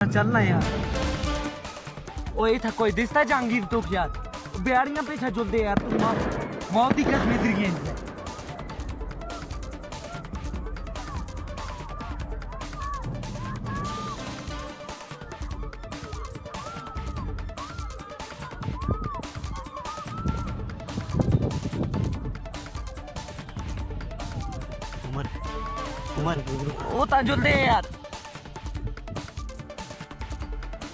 चलना यार। ओए था कोई दिसता जहांगीर तो यार बेड़ियाँ पीछे चलते यार मौ- मौत की कसम इधर उमर उमर। वो ता चलते यार।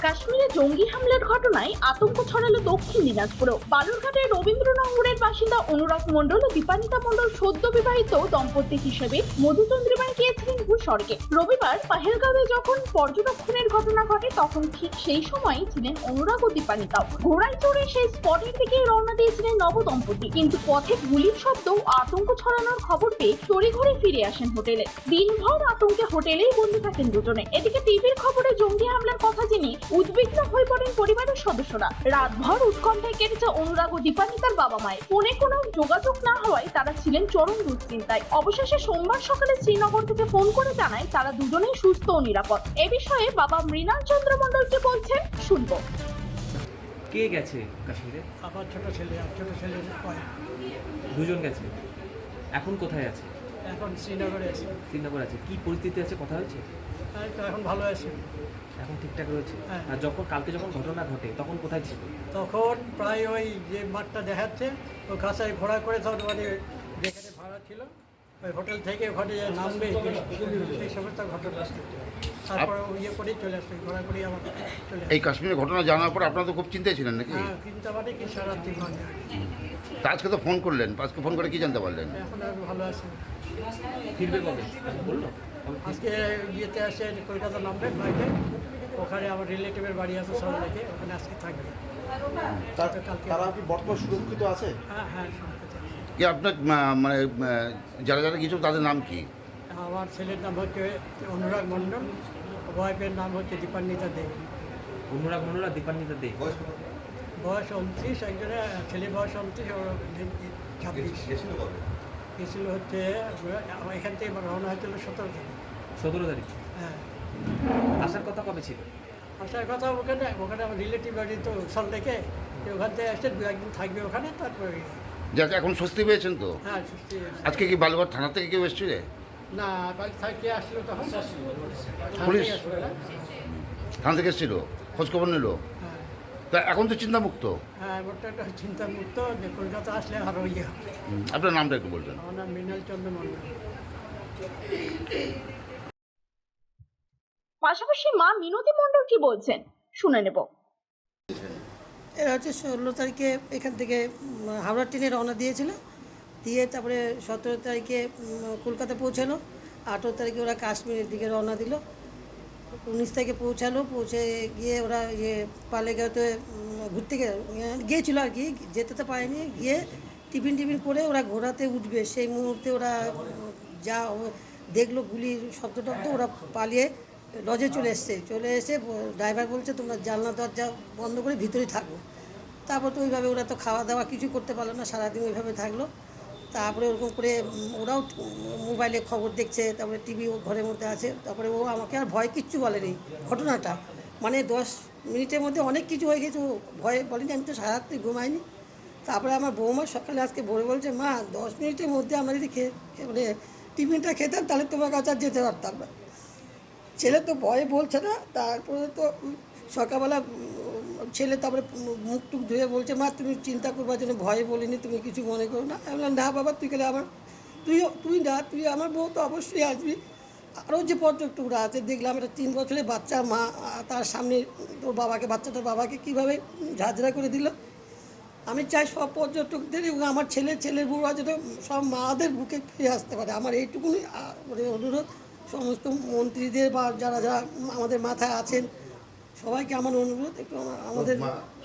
কাশ্মীরে জঙ্গি হামলার ঘটনায় আতঙ্ক ছড়ালো দক্ষিণ দিনাজপুরেও। বালুরঘাটের রবীন্দ্রনগরের বাসিন্দা অনুরাগ মণ্ডল ও দীপানিতা মণ্ডল সদ্য বিবাহিত দম্পতি হিসেবে মধুচন্দ্রিমায় গিয়েছিলেন ভূস্বর্গে রবিবার পাহেলগাঁওয়ে যখন পর্যবেক্ষণের ঘটনা ঘটে, তখন ঠিক সেই সময়ই ছিলেন অনুরাগ ও দীপানিতাও ঘোড়ায় চড়ে সেই স্পটের দিকে রওনা দিয়েছিলেন নবদম্পতি। কিন্তু পথে গুলির শব্দ আতঙ্ক ছড়ানোর খবর পেয়ে তড়িঘড়ি ফিরে আসেন হোটেলে। দিনভর আতঙ্কে হোটেলেই বন্দি থাকেন দুজনে। এদিকে টিভির খবরে জঙ্গি হামলার কথা জেনে উদ্বিগ্ন হয়ে পড়েন পরিবারের সদস্যরা। রাতভর উৎকণ্ঠায় কেটেছে অনুরাগ ও দীপানিতার বাবা মায়ের ফোনে কোনো যোগাযোগ না হওয়ায় তারা ছিলেন চরম দুশ্চিন্তায়। অবশেষে সোমবার সকালে শ্রীনগর থেকে ফোন করে জানায় তারা দুজনেই সুস্থ ও নিরাপদ। এ বিষয়ে বাবা মৃণাল চন্দ্র মণ্ডল কি বলছেন শুনব। কে গেছে কাশ্মীরে? আমার ছোট ছেলে আর ছোট ছেলে হয় দুজন গেছে। এখন কোথায় আছে? এখন শ্রীনগরে আছে। শ্রীনগর আছে। কি পরিস্থিতি আছে? কথা হয়েছে? তো এখন ভালো আছে। এখন ঠিকঠাক রয়েছে? হ্যাঁ। আর যখন কালকে যখন ঘটনা ঘটে তখন কোথায় ছিল? তখন প্রায় ওই যে মাঠটা দেখাচ্ছে ওই কাঁচায় ঘোড়া করে সব মানে যেখানে ভাড়া ছিল ওই হোটেল থেকে ওখানে যে নামবে সেই সমস্ত ঘটনা তারপরে ইয়ে করেই চলে আসবে ঘোড়া করেই আমার চলে এই কাশ্মীরের ঘটনা জানার পর আপনারা তো খুব চিন্তায় ছিলেন নাকি? হ্যাঁ কিন্তু মানে কি সারা তিন ঘণ্টা তা আজকে তো ফোন করলেন আজকে ফোন করে কি জানতে পারলেন? এখন আর ভালো আছে। ফিরবে কবে? বলল? আজকে ইয়েতে আসে কলকাতা নামবে ফ্লাইটে ওখানে আমার রিলেটিভের বাড়ি আছে রেখে ওখানে আজকে থাকবে। তার- তারা কি বর্তমান সুরক্ষিত আছে? হ্যাঁ হ্যাঁ কি আপনার মানে যারা যারা গিয়েছিল তাদের নাম কি? আমার ছেলের নাম হচ্ছে অনুরাগ মণ্ডল ওয়াইফের নাম হচ্ছে দীপান্বিতা দে। অনুরাগ মনোরা দীপান্বিতা দে। বয়স উনত্রিশ একজনের ছেলে বয়স উনত্রিশ ছাব্বিশ। গেছিল হচ্ছে আমার এখান থেকে রওনা হয়েছিল সতেরো তারিখ সতেরো তারিখ। হ্যাঁ। আসার কথা কবে ছিল? আসার কথা ওখানে ওখানে আমার রিলেটিভ বাড়ি তো সল থেকে ওখান থেকে আসছে দু একদিন থাকবে ওখানে তারপরে যাকে এখন স্বস্তি পেয়েছেন তো? হ্যাঁ সুস্থ হয়েছে। আজকে কি বালুঘাট থানা থেকে কেউ এসেছিল না বাড়ি থেকে আসলো তখন পুলিশ? থানা থেকে এসেছিল? খোঁজখবর নিল? হ্যাঁ। তা এখন তো চিন্তামুক্ত? হ্যাঁ ওটা একটা চিন্তামুক্ত যে কলকাতা আসলে আরও ইয়ে আপনার নামটা একটু বলবেন। আমার নাম মৃণাল চন্দ্র মন্ডল পাশাপাশি মা মিনতি মণ্ডল কি বলছেন? শুনে নেব। এরা হচ্ছে ষোলো তারিখে এখান থেকে হাওড়া ট্রেনে রওনা দিয়েছিল। দিয়ে তারপরে সতেরো তারিখে কলকাতা পৌঁছালো। আঠেরো তারিখে ওরা কাশ্মীরের দিকে রওনা দিল। উনিশ তারিখে পৌঁছালো, পৌঁছে গিয়ে ওরা ইয়ে পালেগাঁওতে ঘুরতে গিয়েছিল আর কি। যেতে তো পারেনি। গিয়ে টিফিন টিফিন করে ওরা ঘোড়াতে উঠবে। সেই মুহূর্তে ওরা যা দেখল, গুলির শব্দ টব্দ ওরা পালিয়ে লজে চলে এসছে। চলে এসে ড্রাইভার বলছে, তোমরা জানলা দরজা বন্ধ করে ভিতরে থাকো। তারপর তো ওইভাবে ওরা তো খাওয়া দাওয়া কিছু করতে পারল না, সারাদিন ওইভাবে থাকল। তারপরে ওরকম করে ওরাও মোবাইলে খবর দেখছে, তারপরে টিভি ও ঘরের মধ্যে আছে। তারপরে ও আমাকে আর ভয় কিচ্ছু বলেনি, ঘটনাটা। মানে দশ মিনিটের মধ্যে অনেক কিছু হয়ে গেছে, ও ভয়ে বলেনি, আমি তো সারাত্রি ঘুমাইনি। তারপরে আমার বৌমা সকালে আজকে ভোরে বলছে, মা, দশ মিনিটের মধ্যে আমরা যদি খেয়ে- মানে টিফিনটা খেতাম, তাহলে তোমার কাছে আর যেতে পারতাম না। ছেলে তো ভয়ে বলছে না, তারপরে তো সকালবেলা, ছেলে তারপরে মুখ টুক ধুয়ে বলছে, মা, তুমি চিন্তা করবার জন্য ভয়ে বলিনি, তুমি কিছু মনে করো না। আমি না বাবা, তুই গেলে আমার, তুই তুই না, তুই আমার বউ তো অবশ্যই আসবি। আরও যে পর্যটকরা আছে, দেখলাম একটা তিন বছরের বাচ্চা, মা, তার সামনে তোর বাবাকে বাচ্চাটার বাবাকে কীভাবে ঝাঁঝরা করে দিল। আমি চাই সব পর্যটকদের এবং আমার ছেলে, ছেলের বউরা যেন সব মাদের বুকে ফিরে আসতে পারে। আমার এইটুকুনি মানে অনুরোধ। সমস্ত মন্ত্রীদের বা যারা যারা আমাদের মাথায় আছেন সবাইকে আমার অনুরোধ একটু আমাদের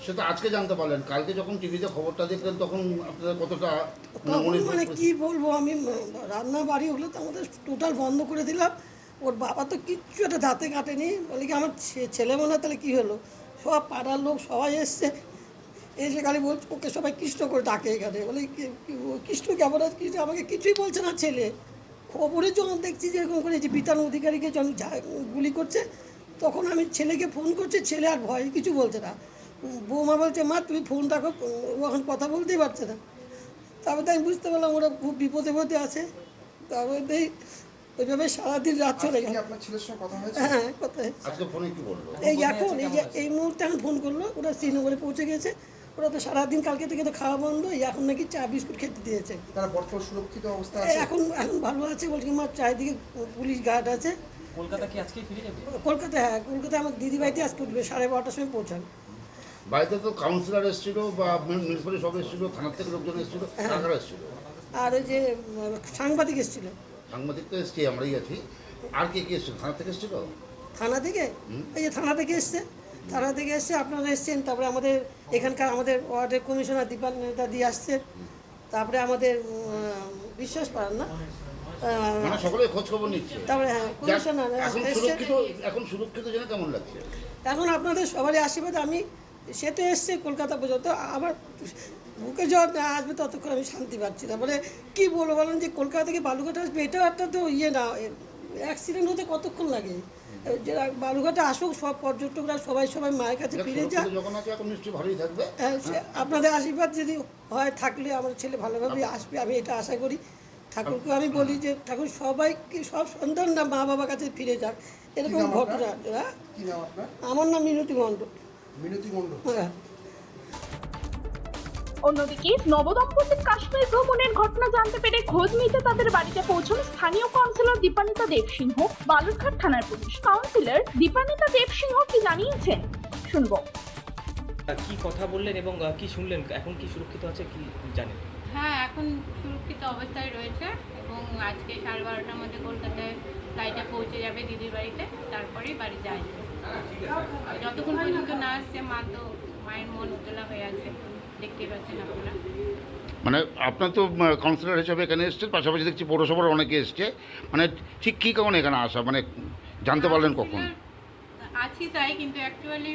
সেটা আজকে জানতে পারলেন। কালকে যখন টিভিতে খবরটা দেখলেন তখন আপনাদের কতটা মানে কি বলব আমি রান্না বাড়ি হলো তো আমাদের টোটাল বন্ধ করে দিলাম। ওর বাবা তো কিচ্ছু একটা ধাতে কাটেনি। বলে কি আমার ছেলে মনে তাহলে কী হলো? সব পাড়ার লোক সবাই এসছে। এসে খালি বলছে ওকে সবাই কৃষ্ণ করে ডাকে এখানে। বলে কৃষ্ণ কেমন আছে? কৃষ্ণ আমাকে কিছুই বলছে না ছেলে। খবরে যখন দেখছি যে এরকম করে যে বিতান অধিকারীকে যখন গুলি করছে তখন আমি ছেলেকে ফোন করছি ছেলে আর ভয় কিছু বলছে না। বৌমা বলছে মা তুমি ফোন রাখো ও এখন কথা বলতেই পারছে না। তারপরে তো আমি বুঝতে পারলাম ওরা খুব বিপদে বিপদে আছে। তারপরে এই ওইভাবে সারাদিন রাত চলে গেল। আপনার ছেলের সঙ্গে কথা হ্যাঁ কোথায় আজকে ফোনে কি বলল? এই এখন এই যে এই মুহূর্তে এখন ফোন করল ওরা শ্রীনগরে পৌঁছে গেছে। ওরা তো সারাদিন কালকে থেকে তো খাওয়া বন্ধ এই এখন নাকি চা বিস্কুট খেতে দিয়েছে। তারা বর্তমান সুরক্ষিত অবস্থা আছে? এখন এখন ভালো আছে বলছি আমার চারিদিকে পুলিশ গার্ড আছে। কলকাতা কি আজকেই ফিরে যাবে? কলকাতায় হ্যাঁ কলকাতায় আমার দিদি বাড়িতে আজকে উঠবে সাড়ে বারোটার সময় পৌঁছান বাড়িতে তো কাউন্সিলর এসেছিল বা মিউনিসিপালিটি সব এসেছিল থানার থেকে লোকজন এসেছিল কারা এসেছিল। আর ওই যে সাংবাদিক এসেছিল। সাংবাদিক তো এসছি আমরাই আছি। আর কে কে এসেছিল? থানা থেকে এসেছিল? থানা থেকে? এই যে থানা থেকে এসছে। থানা থেকে এসছে আপনারা এসছেন তারপরে আমাদের এখানকার আমাদের ওয়ার্ডের কমিশনার দীপান নেতাদি আসছে তারপরে আমাদের বিশ্বাস পান না? মানে সকলে খোঁজ খবর নিচ্ছে। তারপরে হ্যাঁ কমিশনার এখন সুরক্ষিত এখন কেমন লাগছে? এখন আপনাদের সবারই আশীর্বাদ আমি সে তো এসছে কলকাতা পর্যন্ত আবার বুকে জ্বর না আসবে ততক্ষণ আমি শান্তি পাচ্ছি না। মানে কী বলব বলেন যে কলকাতা থেকে বালুঘাট আসবে এটাও একটা তো ইয়ে না অ্যাক্সিডেন্ট হতে কতক্ষণ লাগে? যে বালুঘাটে আসুক সব পর্যটকরা সবাই সবাই মায়ের কাছে ফিরে যাক। সুরক্ষিত এখন নিশ্চয়ই ভালোই থাকবে। হ্যাঁ, সে- আপনাদের আশীর্বাদ যদি হয় থাকলে আমার ছেলে ভালোভাবে আসবে আমি এটা আশা করি। ঠাকুরকে আমি বলি যে ঠাকুর সবাইকে সব সন্তানরা মা বাবার কাছে ফিরে যাক। এরকম? ঘটনা হ্যাঁ? আমার নাম মিনতি মণ্ডল। মিনতি মণ্ডল। হ্যাঁ। অন্যদিকে নবদম্পতির কাশ্মীর ভ্রমণের ঘটনা জানতে পেরে খোঁজ নিতে তাদের বাড়িতে পৌঁছন স্থানীয় কাউন্সিলর দীপানিতা দেবসিংহ বালুরঘাট থানার পুলিশ কাউন্সিলর দীপানিতা দেবসিংহ কি জানিয়েছেন? শুনব। কি কথা বললেন এবং কি শুনলেন? এখন কি সুরক্ষিত আছে কি জানেন? হ্যাঁ এখন সুরক্ষিত অবস্থায় রয়েছে এবং আজকে সাড়ে বারোটার মধ্যে কলকাতায় ফ্লাইটে পৌঁছে যাবে দিদির বাড়িতে তারপরেই বাড়ি যায়। যতক্ষণ পর্যন্ত না আসছে মা তো মায়ের মন উতলা হয়ে আছে। দেখতে পাচ্ছেন আপনারা? মানে আপনার তো কাউন্সিলর হিসাবে এখানে এসছেন পাশাপাশি দেখছি পৌরসভার অনেকে এসছে। মানে ঠিক কী কারণে এখানে আসা? মানে জানতে পারলেন কখন? আছি তাই কিন্তু অ্যাকচুয়ালি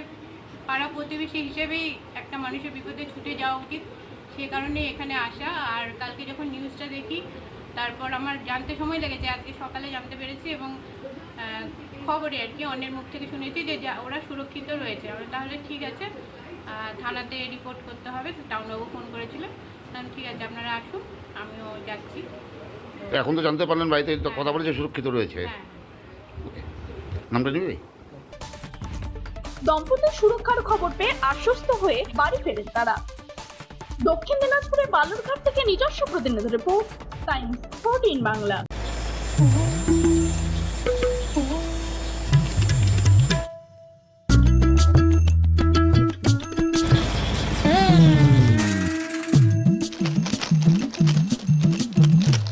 পাড়া প্রতিবেশী হিসেবেই একটা মানুষের বিপদে ছুটে যাওয়া উচিত। সে কারণে এখানে আসা। আর কালকে যখন নিউজটা দেখি তারপর আমার জানতে সময় লেগেছে আজকে সকালে জানতে পেরেছি এবং খবরে আর কি অন্যের মুখ থেকে শুনেছি যে যা- ওরা সুরক্ষিত রয়েছে। তাহলে ঠিক আছে থানাতে রিপোর্ট করতে হবে টাউনবাবু ফোন করেছিল তাহলে ঠিক আছে আপনারা আসুন আমিও যাচ্ছি। এখন তো জানতে পারলেন বাড়িতে তো কথা বলেছে সুরক্ষিত রয়েছে। হ্যাঁ। নামটা নেবে? দম্পতির সুরক্ষার খবর পেয়ে আশ্বস্ত হয়ে বাড়ি ফেরেন তারা। দক্ষিণ দিনাজপুরের বালুরঘাট থেকে নিজস্ব প্রতিনিধি রিপোর্ট টাইমস ফোরটিন বাংলা।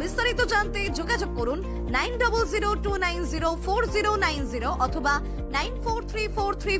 বিস্তারিত জানতে যোগাযোগ করুন nine double zero two nine zero four zero nine zero অথবা nine four three four three